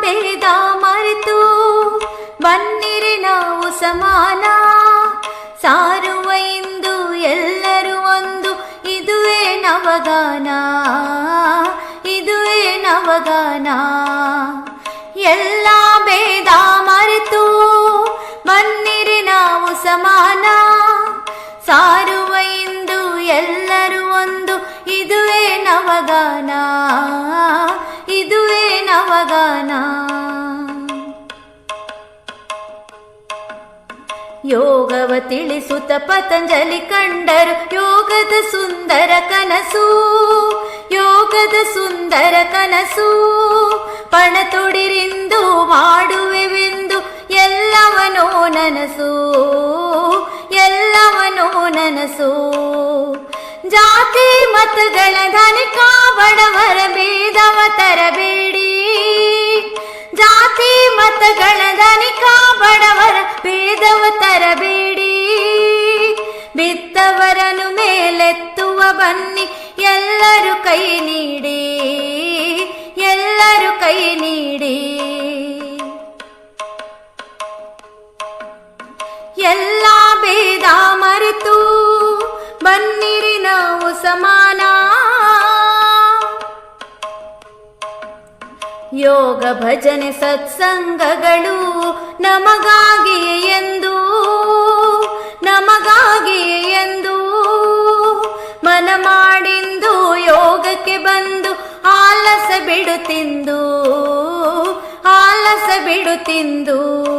ಭೇದ ಮರೆತು ಬನ್ನಿರಿ ನಾವು ಸಮಾನ. ಸಾರುವ ಇಂದು ಎಲ್ಲರೂ ಒಂದು, ಇದುವೇ ನವಗಾನ. ಇದುವೇ ನವಗಾನ. ಎಲ್ಲ ಭೇದ ಮರೆತು ಬನ್ನಿರಿ ನಾವು ಸಮಾನ. ಸಾರುವ ಇಂದು ಎಲ್ಲರೂ ಒಂದು, ಇದುವೇ ನವಗಾನ. ಇದುವೇ ಯೋಗವ ತಿಳಿಸುತ್ತ ಪತಂಜಲಿ ಕಂಡರು, ಯೋಗದ ಸುಂದರ ಕನಸು, ಯೋಗದ ಸುಂದರ ಕನಸು. ಪಣ ತೊಡಿರಿಂದು ಮಾಡುವೆವೆಂದು ಎಲ್ಲವನೋ ನನಸು ಎಲ್ಲವನೋ ನನಸು. ಜಾತಿ ಮತಗಳ ಧನಿಕ ಬಡವರ ಭೇದವ ಮತಗಳ ಧನಿಕ ಬಡವರ ಭೇದವ ತರಬೇಡಿ. ಬಿತ್ತವರನು ಮೇಲೆತ್ತುವ ಬನ್ನಿ, ಎಲ್ಲರೂ ಕೈ ನೀಡಿ, ಎಲ್ಲರೂ ಕೈ ನೀಡಿ. ಎಲ್ಲ ಭೇದ ಮರೆತು ಯೋಗ ಭಜನೆ ಸತ್ಸಂಗಗಳು ನಮಗಾಗಿ ಎಂದು ನಮಗಾಗಿ ಎಂದು. ಮನ ಮಾಡಿಂದು ಯೋಗಕ್ಕೆ ಬಂದು ಆಲಸ ಬಿಡುತ್ತಿಂದು ಆಲಸ ಬಿಡುತ್ತಿಂದು